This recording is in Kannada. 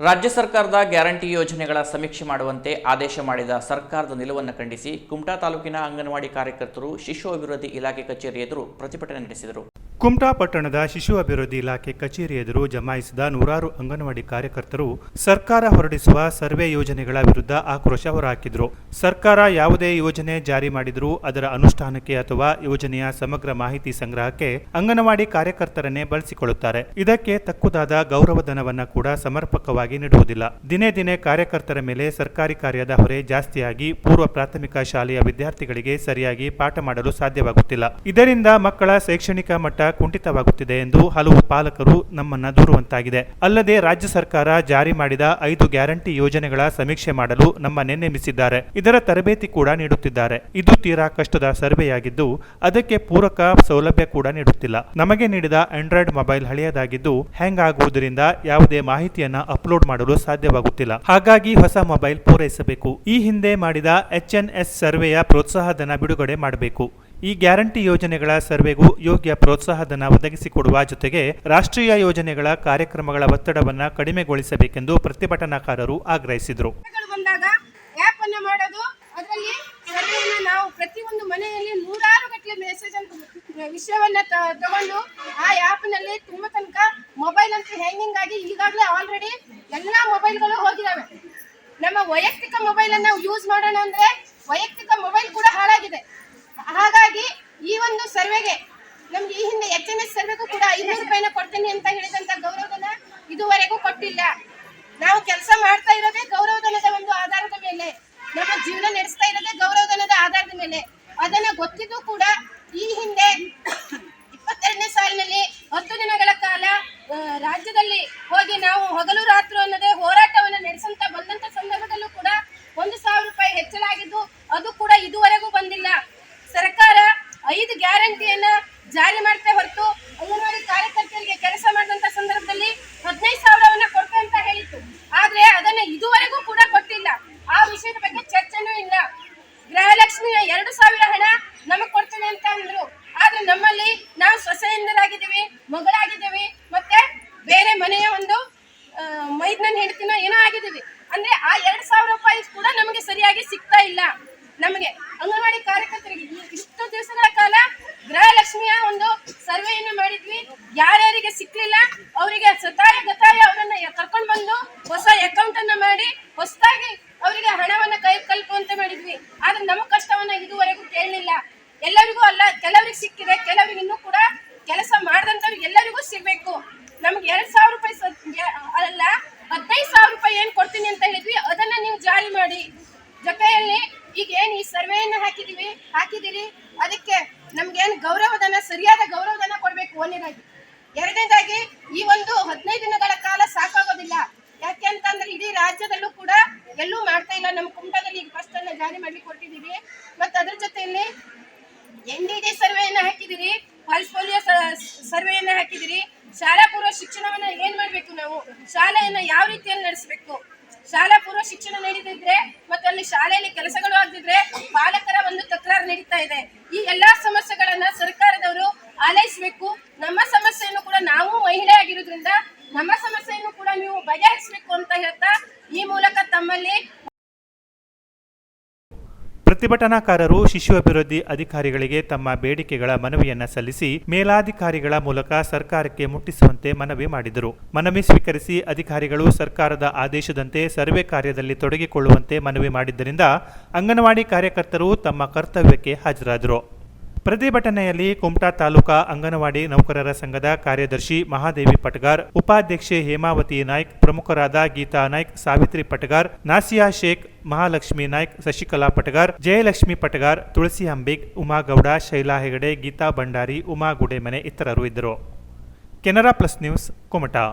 ರಾಜ್ಯ ಸರ್ಕಾರದ ಗ್ಯಾರಂಟಿ ಯೋಜನೆಗಳ ಸಮೀಕ್ಷೆ ಮಾಡುವಂತೆ ಆದೇಶ ಮಾಡಿದ ಸರ್ಕಾರದ ನಿಲುವನ್ನು ಖಂಡಿಸಿ ಕುಮಟಾ ತಾಲೂಕಿನ ಅಂಗನವಾಡಿ ಕಾರ್ಯಕರ್ತರು ಶಿಶು ಅಭಿವೃದ್ಧಿ ಇಲಾಖೆ ಕಚೇರಿ ಎದುರು ಪ್ರತಿಭಟನೆ ನಡೆಸಿದರು. ಕುಮಟಾ ಪಟ್ಟಣದ ಶಿಶು ಅಭಿವೃದ್ಧಿ ಇಲಾಖೆ ಕಚೇರಿ ಎದುರು ಜಮಾಯಿಸಿದ ನೂರಾರು ಅಂಗನವಾಡಿ ಕಾರ್ಯಕರ್ತರು ಸರ್ಕಾರ ಹೊರಡಿಸುವ ಸರ್ವೆ ಯೋಜನೆಗಳ ವಿರುದ್ಧ ಆಕ್ರೋಶ ಹೊರಹಾಕಿದರು. ಸರ್ಕಾರ ಯಾವುದೇ ಯೋಜನೆ ಜಾರಿ ಮಾಡಿದರೂ ಅದರ ಅನುಷ್ಠಾನಕ್ಕೆ ಅಥವಾ ಯೋಜನೆಯ ಸಮಗ್ರ ಮಾಹಿತಿ ಸಂಗ್ರಹಕ್ಕೆ ಅಂಗನವಾಡಿ ಕಾರ್ಯಕರ್ತರನ್ನೇ ಬಳಸಿಕೊಳ್ಳುತ್ತಾರೆ. ಇದಕ್ಕೆ ತಕ್ಕುದಾದ ಗೌರವಧನವನ್ನ ಕೂಡ ಸಮರ್ಪಕವಾಗಿ ನೀಡುವುದಿಲ್ಲ. ದಿನೇ ದಿನೇ ಕಾರ್ಯಕರ್ತರ ಮೇಲೆ ಸರ್ಕಾರಿ ಕಾರ್ಯದ ಹೊರೆ ಜಾಸ್ತಿಯಾಗಿ ಪೂರ್ವ ಪ್ರಾಥಮಿಕ ಶಾಲೆಯ ವಿದ್ಯಾರ್ಥಿಗಳಿಗೆ ಸರಿಯಾಗಿ ಪಾಠ ಮಾಡಲು ಸಾಧ್ಯವಾಗುತ್ತಿಲ್ಲ. ಇದರಿಂದ ಮಕ್ಕಳ ಶೈಕ್ಷಣಿಕ ಮಟ್ಟ ಕುಂಠಿತವಾಗುತ್ತಿದೆ ಎಂದು ಹಲವು ಪಾಲಕರು ನಮ್ಮನ್ನ ದೂರುವಂತಾಗಿದೆ. ಅಲ್ಲದೆ ರಾಜ್ಯ ಸರ್ಕಾರ ಜಾರಿ ಮಾಡಿದ ಐದು ಗ್ಯಾರಂಟಿ ಯೋಜನೆಗಳ ಸಮೀಕ್ಷೆ ಮಾಡಲು ನಮ್ಮನ್ನೇ ನೇಮಿಸಿದ್ದಾರೆ ಇದರ ತರಬೇತಿ ಕೂಡ ನೀಡುತ್ತಿದ್ದಾರೆ. ಇದು ತೀರಾ ಕಷ್ಟದ ಸರ್ವೆಯಾಗಿದ್ದು, ಅದಕ್ಕೆ ಪೂರಕ ಸೌಲಭ್ಯ ಕೂಡ ನೀಡುತ್ತಿಲ್ಲ. ನಮಗೆ ನೀಡಿದ ಆಂಡ್ರಾಯ್ಡ್ ಮೊಬೈಲ್ ಹಳೆಯದಾಗಿದ್ದು, ಹ್ಯಾಂಗ್ ಆಗುವುದರಿಂದ ಯಾವುದೇ ಮಾಹಿತಿಯನ್ನ ಅಪ್ಲೋಡ್ ಮಾಡಲು ಸಾಧ್ಯವಾಗುತ್ತಿಲ್ಲ. ಹಾಗಾಗಿ ಹೊಸ ಮೊಬೈಲ್ ಪೂರೈಸಬೇಕು. ಈ ಹಿಂದೆ ಮಾಡಿದ ಎಚ್ಎನ್ಎಸ್ ಸರ್ವೆಯ ಪ್ರೋತ್ಸಾಹಧನ ಬಿಡುಗಡೆ ಮಾಡಬೇಕು. ಈ ಗ್ಯಾರಂಟಿ ಯೋಜನೆಗಳ ಸರ್ವೆಗೂ ಯೋಗ್ಯ ಪ್ರೋತ್ಸಾಹಧನ ಒದಗಿಸಿಕೊಡುವ ಜೊತೆಗೆ ರಾಷ್ಟ್ರೀಯ ಯೋಜನೆಗಳ ಕಾರ್ಯಕ್ರಮಗಳ ಒತ್ತಡವನ್ನು ಕಡಿಮೆಗೊಳಿಸಬೇಕೆಂದು ಪ್ರತಿಭಟನಾಕಾರರು ಆಗ್ರಹಿಸಿದರು. ಪ್ರತಿಯೊಂದು ಮನೆಯಲ್ಲಿ ನೂರಾರು ಗಟ್ಟಲೆ ಮೆಸೇಜ್ ಅಂತ ವಿಷಯವನ್ನ ತಗೊಂಡು ಆ ಆ್ಯಪ್ನಲ್ಲಿ ತುಂಬಾ ತನಕ ಮೊಬೈಲ್ ಅಂತ ಹ್ಯಾಂಗಿಂಗ್ ಆಗಿ ಈಗಾಗಲೇ ಆಲ್ರೆಡಿ ಎಲ್ಲಾ ಮೊಬೈಲ್ಗಳು ಹೋಗಿದಾವೆ. ನಮ್ಮ ವೈಯಕ್ತಿಕ ಮೊಬೈಲ್ ಅನ್ನ ಯೂಸ್ ಮಾಡೋಣ ಅಂದ್ರೆ ವೈಯಕ್ತಿಕ ಮೊಬೈಲ್ ಕೂಡ ಹಾಳಾಗಿದೆ. ಹಾಗಾಗಿ ಈ ಒಂದು ಸರ್ವೆಗೆ ನಮ್ಗೆ ಈ ಹಿಂದೆ ಎಚ್ ಎಂ ಎಸ್ ಸರ್ವೆಗೂ ಕೂಡ ಐನೂರು ರೂಪಾಯಿನ ಕೊಡ್ತೀನಿ ಅಂತ ಹೇಳಿದಂತ ಗೌರವಧನ ಇದುವರೆಗೂ ಕೊಟ್ಟಿಲ್ಲ. ನಾವು ಕೆಲಸ ಮಾಡ್ತಾ ಇರೋದೇ ಗೌರವಧನದ ಒಂದು ಆಧಾರದ ಮೇಲೆ. ನಮ್ಮ ಜೀವನ ನಡೆಸ್ತಾ ಇರೋದೇ ಗೌರವಧನದ ಆಧಾರದ ಮೇಲೆ. ಅದನ್ನ ಗೊತ್ತಿದ್ದು ಕೂಡ ಈ ಹಿಂದೆ ಇಪ್ಪತ್ತೆರಡನೇ ಸಾಲಿನಲ್ಲಿ ಹತ್ತು ದಿನಗಳ ಕಾಲ ರಾಜ್ಯದಲ್ಲಿ ಹೋಗಿ ನಾವು ಹಗಲು ರಾತ್ರಿ ಅನ್ನೋದೇ ಹೋರಾಟವನ್ನು ನಡೆಸಂತ ಬಂದಂತ ಸಂದರ್ಭದಲ್ಲೂ ಕೂಡ ಒಂದು ಸಾವಿರ ರೂಪಾಯಿ ಹೆಚ್ಚಳಾಗಿದ್ದು ಅದು ಕೂಡ ಇದುವರೆಗೂ ಬಂದಿಲ್ಲ ಸರ್ಕಾರ ಗ್ಯಾರಂಟಿಯನ್ನ ಜಾರಿ ಮಾಡ್ತಾ ಹೊರತು ಅಂಗನವಾಡಿ ಕಾರ್ಯಕರ್ತರಿಗೆ ಕೆಲಸ ಮಾಡಿದಂಥ ಸಂದರ್ಭದಲ್ಲಿ ಹದಿನೈದು ಸಾವಿರವನ್ನು ಕೊಡ್ತೇವೆ ಅಂತ ಹೇಳಿತ್ತು. ಆದರೆ ಅದನ್ನು ಇದುವರೆಗೂ ಕೂಡ ಕೊಟ್ಟಿಲ್ಲ. ಆ ವಿಷಯದ ಬಗ್ಗೆ ಚರ್ಚೆನೂ ಇಲ್ಲ. ಗೃಹಲಕ್ಷ್ಮಿಯ ಎರಡು ಸಾವಿರ ಹಣ ನಮಗೆ ಕೊಡ್ತೇವೆ ಅಂತ ಅಂದರು. ಆದ್ರೆ ನಮ್ಮಲ್ಲಿ ನಾವು ಸೊಸೆಯಿಂದರಾಗಿದ್ದೀವಿ ಮಗಳಾಗಿದ್ದೀವಿ, ಮತ್ತೆ ಬೇರೆ ಮನೆಯ ಒಂದು ಮೈದನ ಹೆಂಡತಿನ ಏನೋ ಆಗಿದ್ದೀವಿ. ಅಂದ್ರೆ ಆ ಎರಡು ಸಾವಿರ ರೂಪಾಯಿ ಕೂಡ ನಮಗೆ ಸರಿಯಾಗಿ ಸಿಗ್ತಾ ಇಲ್ಲ. ನಮಗೆ ಅಂಗನವಾಡಿ ಕಾರ್ಯಕರ್ತರಿಗೆ ಈ- ಇಷ್ಟು ದಿವಸಗಳ ಕಾಲ ಗೃಹಲಕ್ಷ್ಮಿಯ ಒಂದು ಸರ್ವೆಯನ್ನು ಮಾಡಿದ್ವಿ. ಯಾರ್ಯಾರಿಗೆ ಸಿಕ್ಲಿಲ್ಲ, ಅವರಿಗೆ ಸತಾಯ ಗತಾಯ ಅವರನ್ನ ಕರ್ಕೊಂಡು ಬಂದು ಹೊಸ ಅಕೌಂಟ್ ಅನ್ನ ಮಾಡಿ, ಹೊಸದಾಗಿ ಅವರಿಗೆ ಹಣವನ್ನ ಕೈ ಕಲ್ಪುವಂತೆ ಮಾಡಿದ್ವಿ. ಆದ್ರೆ ನಮ್ಮ ಕಷ್ಟವನ್ನ ಇದುವರೆಗೂ ಕೇಳಲಿಲ್ಲ. ಎಲ್ಲರಿಗೂ ಅಲ್ಲ, ಕೆಲವರಿಗೆ ಸಿಕ್ಕಿದೆ, ಕೆಲವರಿಗೆ ಇನ್ನೂ ಕೂಡ ಕೆಲಸ ಮಾಡಿದಂಥವ್ರಿಗೆ ಎಲ್ಲರಿಗೂ ಸಿಗ್ಬೇಕು. ನಮ್ಗೆ ಎರಡ್ ಸಾವಿರ ರೂಪಾಯಿ ಅಲ್ಲ, ಹದಿನೈದು ಸಾವಿರ ರೂಪಾಯಿ ಏನ್ ಕೊಡ್ತೀನಿ ಅಂತ ಹೇಳಿದ್ವಿ, ಅದನ್ನ ನೀವು ಜಾರಿ ಮಾಡಿ. ಜೊತೆಯಲ್ಲಿ ಈಗ ಏನ್ ಈ ಸರ್ವೆಯನ್ನ ಹಾಕಿದೀವಿ ಹಾಕಿದಿರಿ ಅದಕ್ಕೆ ನಮ್ಗೇನ್ ಗೌರವಧನ, ಸರಿಯಾದ ಗೌರವಧನ ಕೊಡಬೇಕು ಒಂದನೇದಾಗಿ ಎರಡನೇದಾಗಿ, ಈ ಒಂದು ಹದಿನೈದು ದಿನಗಳ ಕಾಲ ಸಾಕಾಗೋದಿಲ್ಲ. ಯಾಕೆ ಅಂತಂದ್ರೆ ಇಡೀ ರಾಜ್ಯದಲ್ಲೂ ಕೂಡ ಎಲ್ಲೂ ಮಾಡ್ತಾ ಇಲ್ಲ. ನಮ್ಮ ಕುಮಟದಲ್ಲಿ ಈಗ ಫಸ್ಟ್ ಅನ್ನ ಜಾರಿ ಮಾಡಿ ಕೊಟ್ಟಿದ್ದೀವಿ ಮತ್ತೆ ಅದ್ರ ಜೊತೆಯಲ್ಲಿ ಎನ್ ಡಿ ಡಿ ಸರ್ವೆಯನ್ನು ಹಾಕಿದಿರಿ ಪಲ್ಸ್ ಪೋಲಿಯೋ ಸರ್ವೆಯನ್ನು ಹಾಕಿದಿರಿ ಶಾಲಾ ಪೂರ್ವ ಶಿಕ್ಷಣವನ್ನ ಏನ್ ಮಾಡ್ಬೇಕು ನಾವು? ಶಾಲೆಯನ್ನ ಯಾವ ರೀತಿಯಲ್ಲಿ ನಡೆಸಬೇಕು? ಶಾಲಾ ಪೂರ್ವ ಶಿಕ್ಷಣ ನೀಡಿದ್ರೆ ಮತ್ತೆ ಅಲ್ಲಿ ಶಾಲೆಯಲ್ಲಿ ಕೆಲಸಗಳು ಆಗದಿದ್ರೆ ಪಾಲಕರ ಒಂದು ತಕರಾರು ನಡೀತಾ ಇದೆ. ಈ ಎಲ್ಲಾ ಸಮಸ್ಯೆಗಳನ್ನ ಸರ್ಕಾರದವರು ಆಲೈಸಬೇಕು. ನಮ್ಮ ಸಮಸ್ಯೆಯನ್ನು ಕೂಡ ನಾವು ಮಹಿಳೆ ಆಗಿರೋದ್ರಿಂದ ನಮ್ಮ ಸಮಸ್ಯೆಯನ್ನು ಕೂಡ ನೀವು ಬಗೆಹರಿಸಬೇಕು ಅಂತ ಹೇಳ್ತಾ ಈ ಮೂಲಕ ತಮ್ಮಲ್ಲಿ ಪ್ರತಿಭಟನಾಕಾರರು, ಶಿಶು ಅಭಿವೃದ್ಧಿ ಅಧಿಕಾರಿಗಳಿಗೆ ತಮ್ಮ ಬೇಡಿಕೆಗಳ ಮನವಿಯನ್ನ ಸಲ್ಲಿಸಿ ಮೇಲಾಧಿಕಾರಿಗಳ ಮೂಲಕ ಸರ್ಕಾರಕ್ಕೆ ಮುಟ್ಟಿಸುವಂತೆ ಮನವಿ ಮಾಡಿದರು. ಮನವಿ ಸ್ವೀಕರಿಸಿ ಅಧಿಕಾರಿಗಳು ಸರ್ಕಾರದ ಆದೇಶದಂತೆ ಸರ್ವೆ ಕಾರ್ಯದಲ್ಲಿ ತೊಡಗಿಕೊಳ್ಳುವಂತೆ ಮನವಿ ಮಾಡಿದ್ದರಿಂದ ಅಂಗನವಾಡಿ ಕಾರ್ಯಕರ್ತರು ತಮ್ಮ ಕರ್ತವ್ಯಕ್ಕೆ ಹಾಜರಾದರು. ಪ್ರತಿಭಟನೆಯಲ್ಲಿ ಕುಮಟಾ ತಾಲೂಕಾ ಅಂಗನವಾಡಿ ನೌಕರರ ಸಂಘದ ಕಾರ್ಯದರ್ಶಿ ಮಹಾದೇವಿ ಪಟಗಾರ್, ಉಪಾಧ್ಯಕ್ಷೆ ಹೇಮಾವತಿ ನಾಯ್ಕ್, ಪ್ರಮುಖರಾದ ಗೀತಾ ನಾಯ್ಕ್, ಸಾವಿತ್ರಿ ಪಟಗಾರ್, ನಾಸಿಯಾ ಶೇಖ್, ಮಹಾಲಕ್ಷ್ಮಿ ನಾಯ್ಕ್, ಶಶಿಕಲಾ ಪಟಗಾರ್, ಜಯಲಕ್ಷ್ಮಿ ಪಟಗಾರ್, ತುಳಸಿ ಅಂಬಿಗ್ ಉಮಾಗೌಡ, ಶೈಲಾ ಹೆಗಡೆ, ಗೀತಾ ಭಂಡಾರಿ, ಉಮಾ ಗುಡೆಮನೆ ಇತರರು ಇದ್ದರು. Canara plus news Kumta.